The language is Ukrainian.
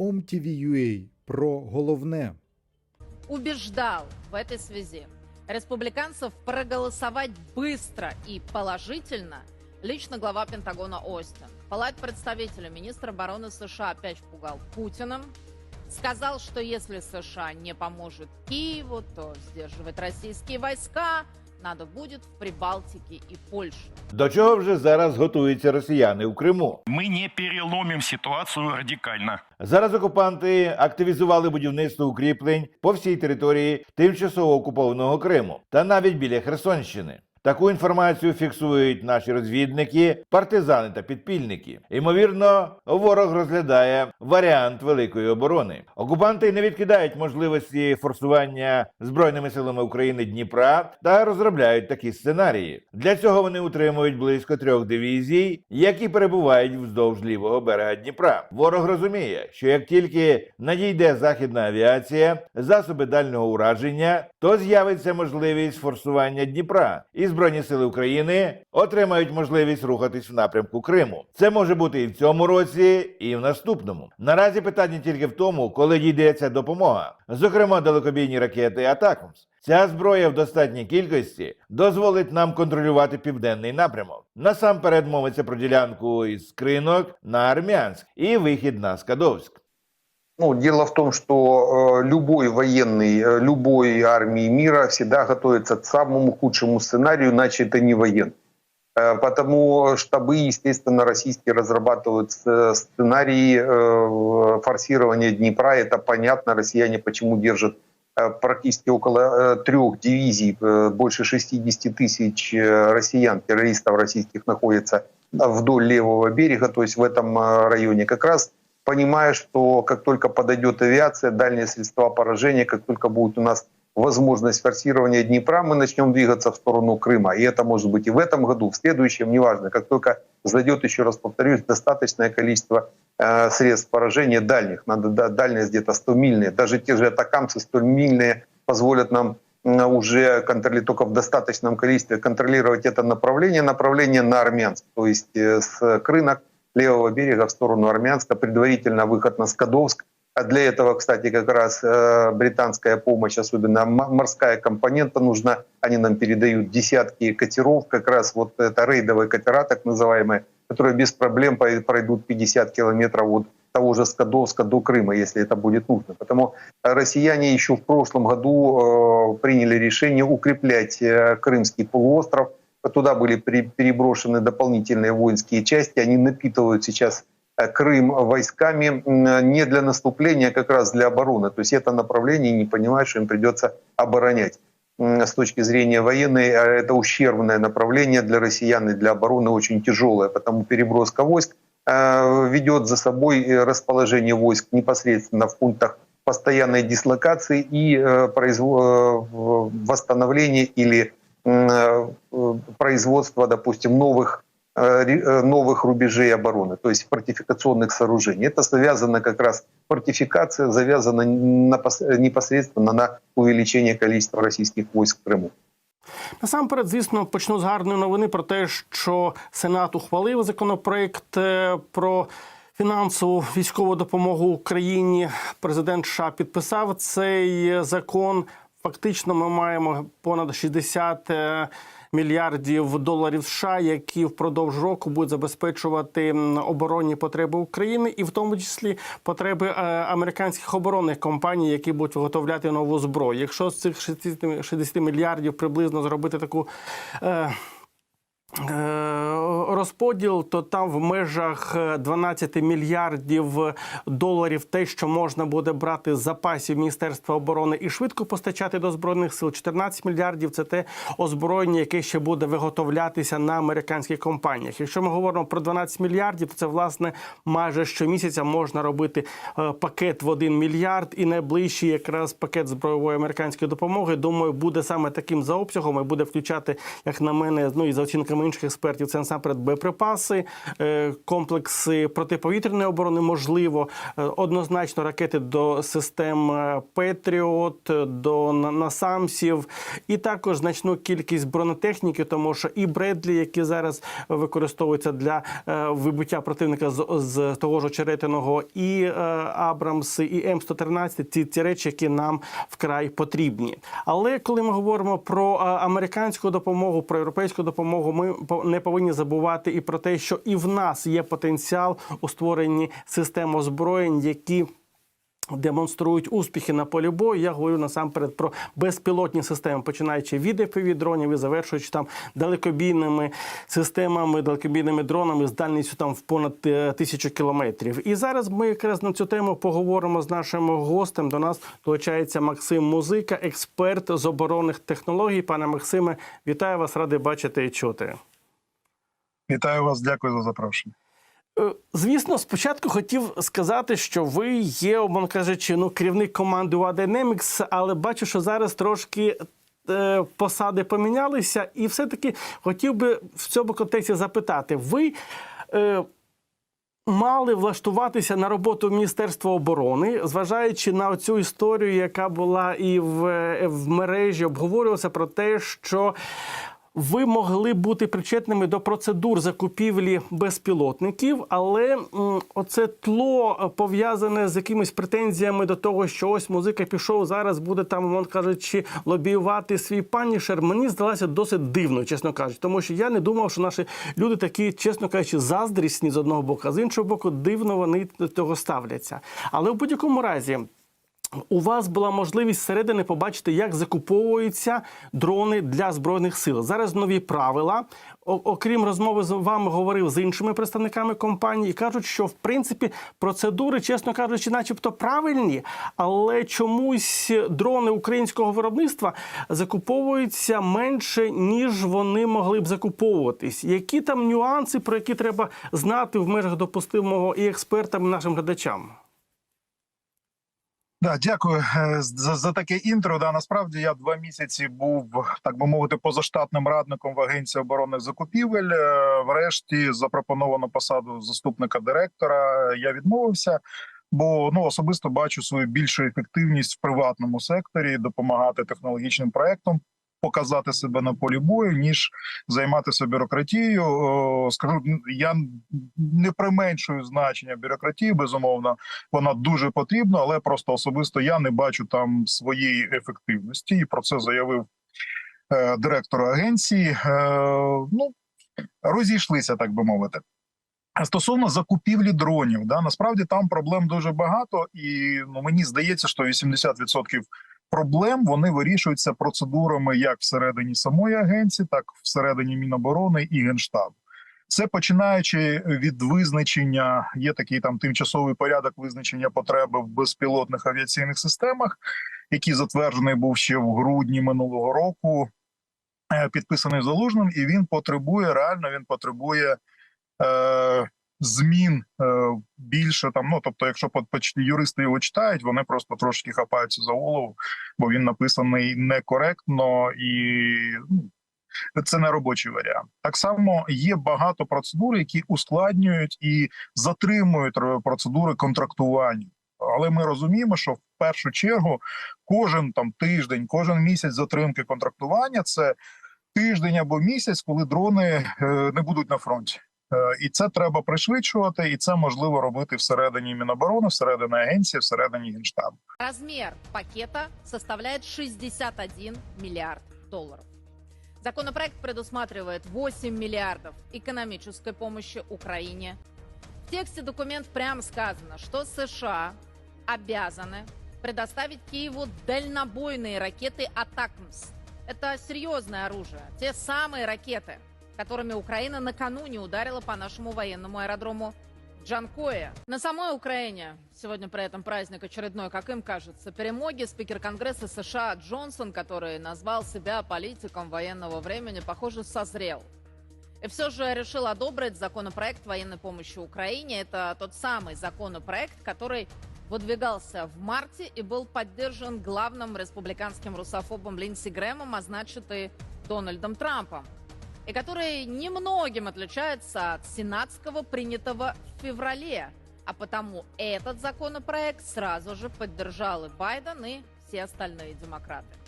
OMTV.ua про головне. убеждал в этой связи республиканцев проголосовать быстро и положительно лично глава Пентагона Остин. Палат представителя министра обороны США опять пугал Путиным. Сказал, что если США не поможет Киеву, то сдерживать российские войска надо буде в Прибалтиці і Польщі. До чого вже зараз готуються росіяни у Криму? Ми не переломимо ситуацію радикально. Зараз окупанти активізували будівництво укріплень по всій території тимчасово окупованого Криму та навіть біля Херсонщини. Таку інформацію фіксують наші розвідники, партизани та підпільники. Ймовірно, ворог розглядає варіант великої оборони. Окупанти не відкидають можливості форсування збройними силами України Дніпра та розробляють такі сценарії. Для цього вони утримують близько трьох дивізій, які перебувають вздовж лівого берега Дніпра. Ворог розуміє, що як тільки надійде західна авіація, засоби дальнього ураження, то з'явиться можливість форсування Дніпра, і збройні сили України отримають можливість рухатись в напрямку Криму. Це може бути і в цьому році, і в наступному. Наразі питання тільки в тому, коли дійде ця допомога, зокрема далекобійні ракети Атакамс. Ця зброя в достатній кількості дозволить нам контролювати південний напрямок. Насамперед мовиться про ділянку із Кринок на Армянськ і вихід на Скадовськ. Ну, дело в том, что э, любой военный, э, любой армии мира всегда готовится к самому худшему сценарию, иначе это не воен. Э, потому штабы, естественно, российские разрабатывают сценарии форсирования Днепра. Это понятно, россияне почему держат практически около трех дивизий, больше 60 тысяч россиян, террористов российских находится вдоль левого берега, то есть в этом районе. Как раз понимая, что как только подойдет авиация, дальние средства поражения, как только будет у нас возможность форсирования Днепра, мы начнем двигаться в сторону Крыма. И это может быть и в этом году, в следующем, неважно. Как только зайдет, еще раз повторюсь, достаточное количество э, средств поражения дальних, надо да, дальность где-то 100-мильные, даже те же атакамцы 100-мильные позволят нам м, уже контролировать только в достаточном количестве контролировать это направление, направление на Армянск, то есть э, с Крынок левого берега в сторону Армянска, предварительно выход на Скадовск. А для этого, кстати, как раз э, британская помощь, особенно морская компонента нужна. Они нам передают десятки катеров, как раз вот это рейдовые катера, так называемые, которые без проблем пройдут 50 километров от того же Скадовска до Крыма, если это будет нужно. Потому россияне еще в прошлом году э, приняли решение укреплять э, Крымский полуостров, Туда были переброшены дополнительные воинские части. Они напитывают сейчас э, Крым войсками не для наступления, а как раз для обороны. То есть это направление не понимают, что им придется оборонять. С точки зрения военной, э, это ущербное направление для россиян и для обороны очень тяжелое. Потому переброска войск э, ведет за собой расположение войск непосредственно в пунктах постоянной дислокации и произво- в- восстановления или производства, допустим, новых э, ре- э, новых рубежей обороны, то есть фортификационных сооружений. Это завязано как раз фортификация, завязана на пос- непосредственно на увеличение количества российских войск в Крыму. Насамперед, звісно, почну з гарної новини про те, що Сенат ухвалив законопроект е, про фінансову військову допомогу Україні. Президент США підписав цей закон. Фактично, ми маємо понад 60 е, мільярдів доларів США, які впродовж року будуть забезпечувати оборонні потреби України, і в тому числі потреби е, американських оборонних компаній, які будуть виготовляти нову зброю. Якщо з цих 60 60 мільярдів приблизно зробити таку. Е, е, Розподіл, то там в межах е, 12 мільярдів доларів те, що можна буде брати з запасів Міністерства оборони і швидко постачати до збройних сил. 14 мільярдів це те озброєння, яке ще буде виготовлятися на американських компаніях. Якщо ми говоримо про 12 мільярдів, то це власне майже щомісяця можна робити е, пакет в 1 мільярд, і найближчий якраз пакет збройової американської допомоги. Думаю, буде саме таким за обсягом і буде включати, як на мене, ну і за оцінками даними інших експертів, це насамперед боєприпаси, е, комплекси протиповітряної оборони, можливо, е, однозначно ракети до систем е, Петріот, до насамсів, і також значну кількість бронетехніки, тому що і Бредлі, які зараз використовуються для вибиття противника з, з того ж очеретиного, і Абрамси, і М113 ці, ці речі, які нам вкрай потрібні. Але коли ми говоримо про американську допомогу, про європейську допомогу, ми по- не повинні забувати і про те, що і в нас є потенціал у створенні систем озброєнь, які демонструють успіхи на полі бою. Я говорю насамперед про безпілотні системи, починаючи від FPV дронів і завершуючи там далекобійними системами, далекобійними дронами з дальністю там в понад е, тисячу кілометрів. І зараз ми якраз на цю тему поговоримо з нашим гостем. До нас долучається Максим Музика, експерт з оборонних технологій. Пане Максиме, вітаю вас, радий бачити і чути. Вітаю вас, дякую за запрошення. Е, Звісно, спочатку хотів сказати, що ви є, умовно кажучи, ну, керівник команди UA Dynamics, але бачу, що зараз трошки е, посади помінялися, і все-таки хотів би в цьому контексті запитати: ви. Е, Мали влаштуватися на роботу в Міністерство оборони, зважаючи на цю історію, яка була і в, е, в мережі, обговорювалося про те, що ви могли бути причетними до процедур закупівлі безпілотників, але оце тло е, пов'язане з якимись претензіями до того, що ось музика пішов зараз, буде там, мовно кажучи, лобіювати свій панішер. Мені здалося досить дивно, чесно кажучи, тому що я не думав, що наші люди такі, чесно кажучи, заздрісні з одного боку, а з іншого боку, дивно вони до цього ставляться. Але в будь-якому разі. У вас була можливість зсередини побачити, як закуповуються дрони для збройних сил. Зараз нові правила. Окрім розмови з вами, говорив з іншими представниками компанії. Кажуть, що в принципі процедури, чесно кажучи, начебто правильні, але чомусь дрони українського виробництва закуповуються менше, ніж вони могли б закуповуватись. Які там нюанси, про які треба знати в межах допустимого і експертам, і нашим глядачам? Да, дякую е, за, за таке інтро. Да, насправді я два місяці був, так би мовити, позаштатним радником в агенції оборонних закупівель. Е, Врешті запропоновано посаду заступника директора. Я відмовився, бо ну особисто бачу свою більшу ефективність в приватному секторі, допомагати технологічним проектам. Показати себе на полі бою, ніж займатися бюрократією. Скажу, я не применшую значення бюрократії, безумовно, вона дуже потрібна, але просто особисто я не бачу там своєї ефективності, і про це заявив е, директор агенції. Е, ну розійшлися, так би мовити. Стосовно закупівлі дронів, да насправді там проблем дуже багато, і ну мені здається, що 80% проблем вони вирішуються процедурами як всередині самої агенції, так і всередині Міноборони і Генштабу. Це починаючи від визначення, є такий там тимчасовий порядок визначення потреби в безпілотних авіаційних системах, який затверджений був ще в грудні минулого року, е, підписаний залужним, і він потребує реально. Він потребує е, змін е, більше там. Ну тобто, якщо юристи його читають, вони просто трошки хапаються за голову, бо він написаний некоректно і ну, це не робочий варіант. Так само є багато процедур, які ускладнюють і затримують процедури контрактування. Але ми розуміємо, що в першу чергу кожен там тиждень, кожен місяць затримки контрактування це тиждень або місяць, коли дрони е, не будуть на фронті. Е, І це треба пришвидшувати, і це можливо робити всередині Міноборони, всередині агенції, всередині генштабу. Размер пакета составляет 61 миллиард долларов. Законопроект предусматривает 8 миллиардов экономической помощи Украине. В тексте документ прямо сказано, что США обязаны предоставить Киеву дальнобойные ракеты «Атакмс». Это серьезное оружие. Те самые ракеты, которыми Украина накануне ударила по нашему военному аэродрому Джанкоя. На самой Украине сегодня при этом праздник очередной, как им кажется, перемоги. Спикер Конгресса США Джонсон, который назвал себя политиком военного времени, похоже, созрел. И все же решил одобрить законопроект военной помощи Украине. Это тот самый законопроект, который выдвигался в марте и был поддержан главным республиканским русофобом Линдси Грэмом, а значит и Дональдом Трампом. И который немногим отличается от сенатского, принятого в феврале. А потому этот законопроект сразу же поддержал и Байден, и все остальные демократы.